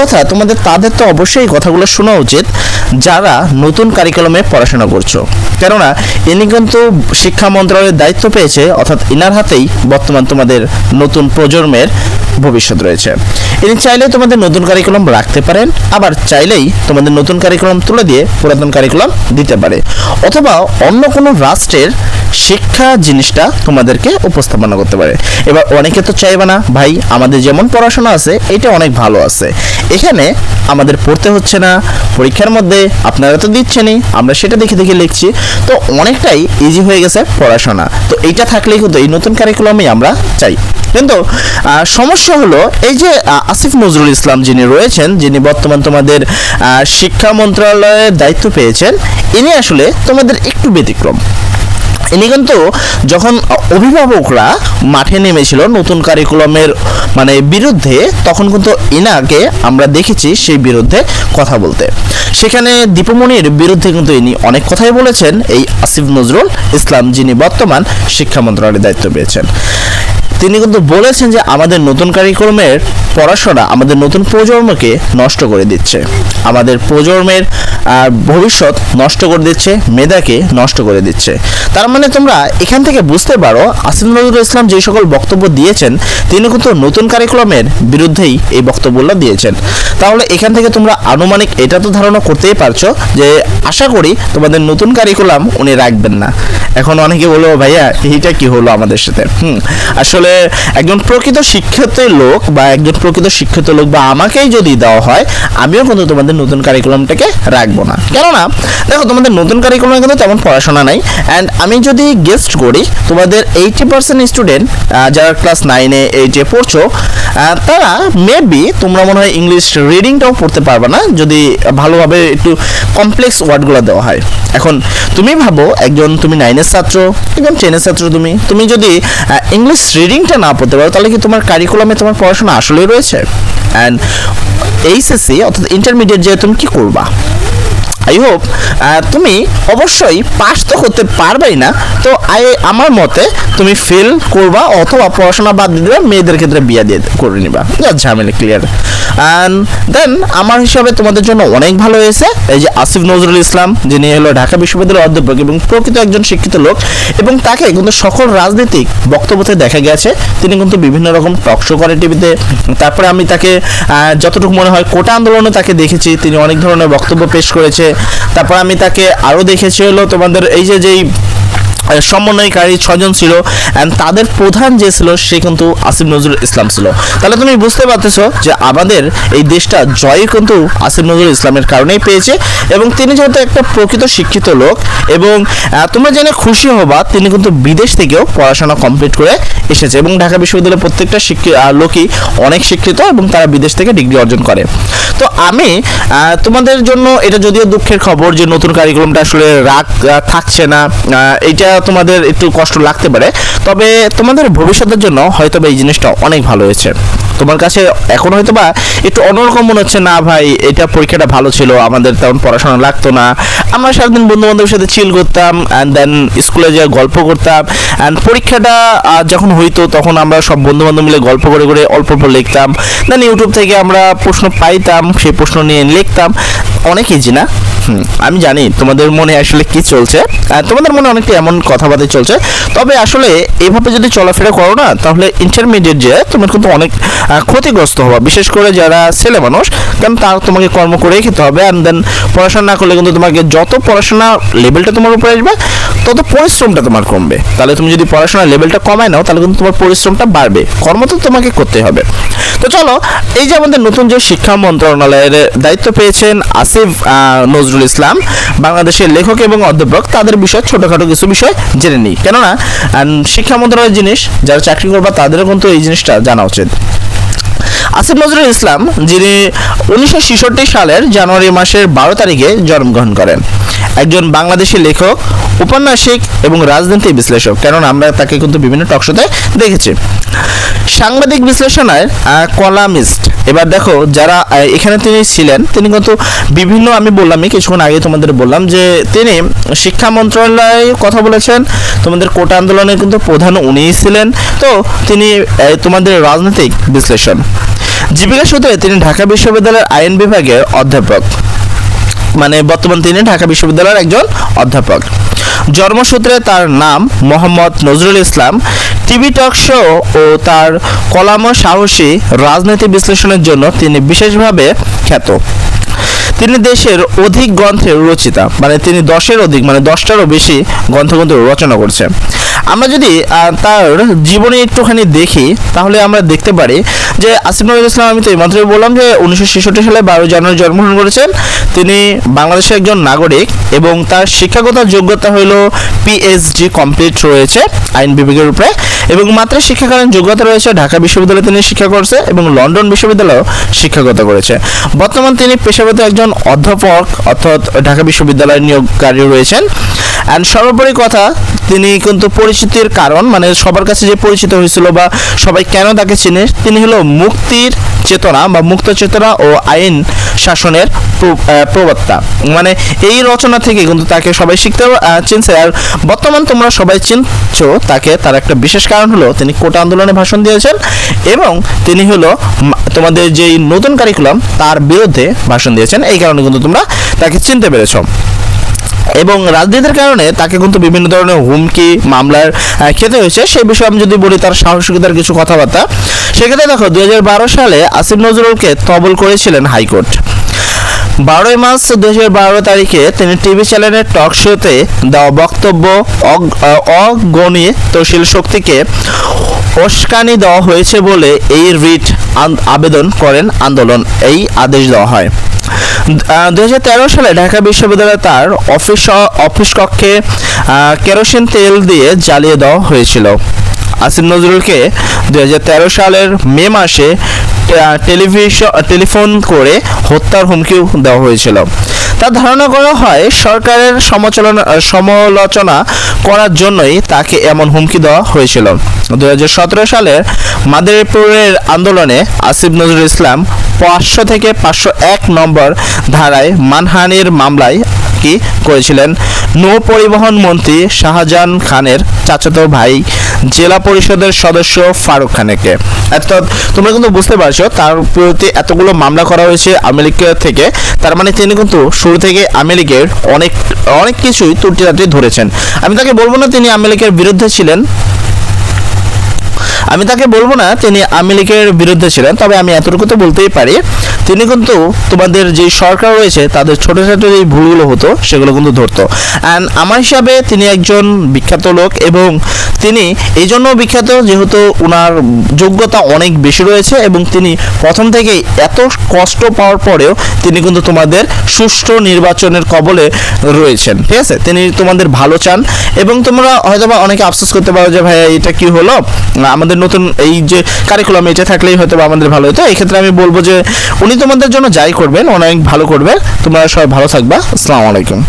কথা, তোমাদের তাদের তো অবশ্যই কথাগুলো শোনা উচিত, যারা নতুন কারিকুলামে পড়াশোনা করছ। কেননা, ইনি কিন্তু শিক্ষা মন্ত্রণালয়ের দায়িত্ব পেয়েছে, অর্থাৎ ইনার হাতেই বর্তমান তোমাদের নতুন প্রজন্মের ভবিষ্যৎ রয়েছে। ইনি চাইলে তোমাদের নতুন কারিকুলাম রাখতে পারেন, আবার চাইলেই তোমাদের নতুন কারিকুলাম তুলে দিয়ে পুরাতন কারিকুলাম দিতে পারে। অথবা অন্য কোনো রাষ্ট্রের শিক্ষা জিনিসটা তোমাদেরকে উপস্থাপনা করতে পারে। এবার অনেকে তো চাইবে না, ভাই, আমাদের যেমন পড়াশোনা আছে, এটা অনেক ভালো আছে। এখানে আমাদের পড়তে হচ্ছে না, পরীক্ষার মধ্যে আপনারা তো দিচ্ছেনই, আমরা সেটা দেখে দেখে লিখছি। তো অনেকটাই ইজি হয়ে গেছে পড়াশোনা। তো এইটা থাকলেই কিন্তু এই নতুন কারিকুলামই আমরা চাই। কিন্তু সমস্যা হলো এই যে আসিফ নজরুল ইসলাম যিনি রয়েছেন, যিনি বর্তমান তোমাদের শিক্ষা মন্ত্রণালয়ের দায়িত্ব পেয়েছেন, ইনি আসলে তোমাদের একটু ব্যতিক্রম। ইনি কিন্তু যখন অভিভাবকরা মাঠে নেমেছিল নতুন কারিকুলামের মানে বিরুদ্ধে, তখন কিন্তু ইনাকে আমরা দেখেছি সেই বিরুদ্ধে কথা বলতে। সেখানে দীপমণির বিরুদ্ধে কিন্তু ইনি অনেক কথাই বলেছেন, এই আসিফ নজরুল ইসলাম যিনি বর্তমান শিক্ষা মন্ত্রণালয়ের দায়িত্ব পেয়েছেন। তিনি কিন্তু বলেছেন যে আমাদের নতুন কারিকুলামের পড়াশোনা আমাদের নতুন প্রজন্মকে নষ্ট করে দিচ্ছে। আমাদের প্রজন্মের ভবিষ্যৎ নষ্ট করে দিচ্ছে, মেধাকে নষ্ট করে দিচ্ছে। তার মানে তোমরা এখান থেকে বুঝতে পারো আসিফ নজরুল ইসলাম যে সকল বক্তব্য দিয়েছেন, তিনি কিন্তু নতুন কারিকুলামের বিরুদ্ধেই এই বক্তব্যগুলো দিয়েছেন। তাহলে এখান থেকে তোমরা আনুমানিক এটা তো ধারণা করতেই পারছ যে আশা করি তোমাদের নতুন কারিকুলাম উনি রাখবেন না। এখন অনেকে বলব ভাইয়া, এইটা কি হলো আমাদের সাথে? হুম, আসলে একজন প্রকৃত শিক্ষিত লোক বা একজন প্রকৃত শিক্ষিত লোক বা আমাকেই যদি দেওয়া হয়, আমিও কিন্তু তোমাদের নতুন কারিকুলামটাকে রাখব না। কেননা, দেখো, তোমাদের নতুন কারিকুলামে কিন্তু তেমন পড়াশোনা নাই। অ্যান্ড আমি যদি গেস্ট করি, তোমাদের এইটি পার্সেন্ট স্টুডেন্ট যারা ক্লাস নাইনে এইটে পড়ছো তারা মেবি তোমরা মনে হয় ইংলিশ রিডিংটাও পড়তে পারবে না, যদি ভালোভাবে একটু কমপ্লেক্স ওয়ার্ডগুলো দেওয়া হয়। এখন, তুমি ভাবো, একজন তুমি নাইনের ছাত্র, একজন টেনের ছাত্র তুমি। তুমি যদি ইংলিশ রিডিংটা না পড়তে পারো, তাহলে কি তোমার কারিকুলামে তোমার পড়াশোনা আসলেই রয়েছে? অ্যান্ড এইচএসসি অর্থাৎ ইন্টারমিডিয়েট যে তুমি কি করবা? আই হোপ তুমি অবশ্যই পাস তো করতে পারবেই না। তো আই আমার মতে তুমি ফেল করবা অথবা পড়াশোনা বাদ দিয়ে দেবে, মেয়েদের ক্ষেত্রে বিয়ে দিয়ে করে নিবা। ঝামেলা ক্লিয়ার অ্যান্ড দেন আমার হিসাবে তোমাদের জন্য অনেক ভালো হয়েছে। এই যে আসিফ নজরুল ইসলাম, যিনি হলো ঢাকা বিশ্ববিদ্যালয়ের অধ্যাপক এবং প্রকৃত একজন শিক্ষিত লোক এবং তাকে কিন্তু সকল রাজনৈতিক বক্তব্যতে দেখা গেছে। তিনি কিন্তু বিভিন্ন রকম টক শো করে টিভিতে তারপরে আমি তাকে যতটুকু মনে হয় কোটা আন্দোলনে তাকে দেখেছি। তিনি অনেক ধরনের বক্তব্য পেশ করেছে। তারপর আমি তাকে আরও দেখেছি হলো তোমাদের এই যে যেই সমন্বয়কারী ছজন ছিল অ্যান্ড তাদের প্রধান যে ছিল সে কিন্তু আসিফ নজরুল ইসলাম ছিল। তাহলে তুমি বুঝতে পারতেছো যে আমাদের এই দেশটা জয় কিন্তু আসিফ নজরুল ইসলামের কারণেই পেয়েছে এবং তিনি যেহেতু একটা প্রকৃত শিক্ষিত লোক এবং তোমরা জেনে খুশি হবা তিনি কিন্তু বিদেশ থেকেও পড়াশোনা কমপ্লিট করে এসেছে এবং ঢাকা বিশ্ববিদ্যালয়ের প্রত্যেকটা শিক্ষি আহ, লোকই অনেক শিক্ষিত এবং তারা বিদেশ থেকে ডিগ্রি অর্জন করে। তো আমি তোমাদের জন্য এটা যদিও দুঃখের খবর যে নতুন কারিকুলামটা আসলে আহ, থাকছে না এইটা তোমাদের একটু কষ্ট লাগতে পারে। তবে তোমাদের ভবিষ্যতের জন্য হয়তো এই জিনিসটা অনেক ভালো হয়েছে। তোমার কাছে এখন হয়তো বা একটু অন্যরকম মনে হচ্ছে, না ভাই, এটা পরীক্ষাটা ভালো ছিল, আমাদের তেমন পড়াশোনা লাগতো না। আমরা সারাদিন বন্ধু বান্ধবের সাথে চিল করতাম অ্যান্ড দেন স্কুলে যেয়ে গল্প করতাম অ্যান্ড পরীক্ষাটা যখন হইতো তখন আমরা সব বন্ধু বান্ধব মিলে গল্প করে করে অল্প অল্প লিখতাম। দেন ইউটিউব থেকে আমরা প্রশ্ন পাইতাম, সেই প্রশ্ন নিয়ে লিখতাম। অনেক ইজি না? আমি জানি তোমাদের মনে আসলে কি চলছে তোমাদের মনে অনেকটা এমন কথাবার্তা চলছে। তবে আসলে এভাবে যদি চলাফেরা করো না, তাহলে ইন্টারমিডিয়েট যে, তোমার কিন্তু অনেক ক্ষতিগ্রস্ত হবা বিশেষ করে যারা ছেলে মানুষ, কারণ তার তোমাকে কর্ম করেই খেতে হবে। অ্যান্ড দেন পড়াশোনা না করলে কিন্তু তোমাকে যত পড়াশোনা লেভেলটা তোমার উপরে আসবে, তত পরিশ্রমটা তোমার কমবে। তাহলে তুমি যদি পড়াশোনার লেভেলটা কমায় নাও, তাহলে কিন্তু তোমার পরিশ্রমটা বাড়বে। কর্ম তো তোমাকে করতে হবে। তো চলো, এই যে আমাদের নতুন যে শিক্ষা মন্ত্রণালয়ের দায়িত্ব পেয়েছেন আসিফ নজরুল ইসলাম, বাংলাদেশের লেখক এবং অধ্যাপক, তাদের বিষয়ে ছোটোখাটো কিছু বিষয় জেনে নিই। কেননা শিক্ষা মন্ত্রণালয়ের জিনিস, যারা চাকরি করবা, তাদেরও কিন্তু এই জিনিসটা জানা উচিত। আসিফ নজরুল ইসলাম, যিনি উনিশশো ছেষট্টি সালের জানুয়ারি মাসের বারো তারিখে জন্মগ্রহণ করেন। একজন বাংলাদেশি লেখক, উপন্যাসিক এবং রাজনীতি বিশ্লেষক। কারণ আমরা তাকে কিন্তু বিভিন্ন টকশোতে দেখেছি। সাংবাদিক বিশ্লেষণের কলামিস্ট। এবার দেখো, যারা এখানে তিনি ছিলেন, তিনি কিন্তু বিভিন্ন, আমি বললামই, কিছুক্ষণ আগে তোমাদের বললাম যে তিনি শিক্ষা মন্ত্রণালয়ে কথা বলেছেন। তোমাদের কোটা আন্দোলনের কিন্তু প্রধান উনিই ছিলেন। তো তিনি তোমাদের রাজনৈতিক বিশ্লেষণ। জীবিকা সূত্রে তিনি ঢাকা বিশ্ববিদ্যালয়ের আইন বিভাগের অধ্যাপক। মানে বর্তমান তিনি ঢাকা বিশ্ববিদ্যালয়ের একজন অধ্যাপক। জন্মসূত্রে তার নাম Mohammad Nazrul Islam. TV talk show ও তার কলাম সাহসী রাজনীতি বিশ্লেষণের জন্য তিনি বিশেষভাবে খ্যাত। তিনি দেশের অধিক গ্রন্থের রচিতা মানে তিনি দশের অধিক মানে দশটারও বেশি গ্রন্থ রচনা করছে। আমরা যদি তার জীবনী একটুখানি দেখি, তাহলে আমরা দেখতে পারি যে আসিফ নজরুল ইসলাম, আমি তো এইমাত্রই বললাম যে উনিশশো ছেষট্টি সালে বারো জানুয়ারি জন্মগ্রহণ করেছেন। তিনি বাংলাদেশের একজন নাগরিক এবং তার শিক্ষাগত যোগ্যতা হলো পিএইচডি কমপ্লিট রয়েছে আইন বিভাগের উপরে এবং মাত্র শিক্ষাকালীন যোগ্যতা রয়েছে ঢাকা বিশ্ববিদ্যালয়ে তিনি শিক্ষা করছে এবং লন্ডন বিশ্ববিদ্যালয়েও শিক্ষাগত করেছে। বর্তমান তিনি পেশাগত একজন অধ্যাপক অর্থাৎ ঢাকা বিশ্ববিদ্যালয়ের নিয়োগকারী রয়েছেন। অ্যান্ড সর্বোপরি কথা তিনি কিন্তু পরিচিতির কারণ মানে সবার কাছে যে পরিচিত হয়েছিল বা সবাই কেন তাকে চিনে, তিনি হলো মুক্তির চেতনা বা মুক্ত চেতনা ও আইন শাসনের প্র- প্রবক্তা। মানে এই রচনা থেকে কিন্তু তাকে সবাই শিখতে চিনছে। আর বর্তমান তোমরা সবাই চিনছো তাকে, তার একটা বিশেষ কারণ হলো তিনি কোটা আন্দোলনে ভাষণ দিয়েছেন এবং তিনি হলো তোমাদের যেই নতুন কারিকুলাম তার বিরুদ্ধে ভাষণ দিয়েছেন। এই কারণে কিন্তু তোমরা তাকে চিনতে পেরেছ। এবং রাজনীতির কারণে তাকে কিন্তু বিভিন্ন ধরনের হুমকি, মামলার খেতে হয়েছে। সেই বিষয়ে আমি যদি বলি তার সাহসিকতার কিছু কথাবার্তা, সেক্ষেত্রে দেখো, দুই হাজার বারো সালে আসিফ নজরুলকে তবল করেছিলেন হাইকোর্ট। বারোই মার্চ দুই হাজার বারো তারিখে তিনি টিভি চ্যানেলের টক শোতে দেওয়া বক্তব্য অগ- আহ, অগণিতশীল শক্তিকে উস্কানি দেওয়া হয়েছে বলে এই রিট আবেদন করেন আন্দোলন। এই আদেশ দেওয়া হয়। দু হাজার তেরো সালে ঢাকা বিশ্ববিদ্যালয়ে তার অফিস অফিস কক্ষে কেরোসিন তেল দিয়ে জ্বালিয়ে দেওয়া হয়েছিল। আসিফ নজরুলকে দুই হাজার তেরো সালের মে মাসে টেলিভিশন টেলিফোন করে হত্যার হুমকিও দেওয়া হয়েছিল। তার ধারণা করা হয়, সরকারের সমালোচনা সমালোচনা করার জন্যই তাকে এমন হুমকি দেওয়া হয়েছিল। দু সালের মাদারীপুরের আন্দোলনে আসিফ নজরুল ইসলাম পাঁচশো থেকে পাঁচশো এক নম্বর ধারায় মানহানির মামলায় কি করেছিলেন। নৌ পরিবহন মন্ত্রী শাহজাহান খানের চাচাতো ভাই জেলা পরিষদের সদস্য ফারুক খানেকে। অর্থাৎ তোমরা কিন্তু বুঝতে পারছ, তার প্রতি এতগুলো মামলা করা হয়েছে আমেরিকা থেকে। তার মানে তিনি কিন্তু শুরু থেকে আমেরিকার অনেক অনেক কিছুই ত্রুটি ধরেছেন। আমি তাকে বলব না তিনি আমেরিকার বিরুদ্ধে ছিলেন। আমি তাকে বলব না তিনি আওয়ামী লীগের বিরুদ্ধে ছিলেন, তবে আমি এতটুকু তো বলতেই পারি, তিনি কিন্তু তোমাদের যে সরকার রয়েছে, তাদের ছোট ছোট যে ভুলগুলো হতো, সেগুলো কিন্তু ধরতো। অ্যান্ড আমার হিসাবে তিনি একজন বিখ্যাত লোক এবং তিনি এই জন্য বিখ্যাত যেহেতু ওনার যোগ্যতা অনেক বেশি রয়েছে এবং তিনি প্রথম থেকেই এত কষ্ট পাওয়ার পরেও তিনি কিন্তু তোমাদের সুষ্ঠু নির্বাচনের কবলে রয়েছেন। ঠিক আছে? তিনি তোমাদের ভালো চান এবং তোমরা হয়তো বা অনেকে আফসোস করতে পারো যে, ভাইয়া, এটা কি হলো? আমাদের নতুন এই যে কারিকুলাম এটা থাকলেই হয়তো বা আমাদের ভালো হতো। এই ক্ষেত্রে আমি বলব যে, উনি তোমাদের জন্য যাই করবেন অনেক ভালো করবে তোমরা সবাই ভালো থাকবা। আসসালামু আলাইকুম।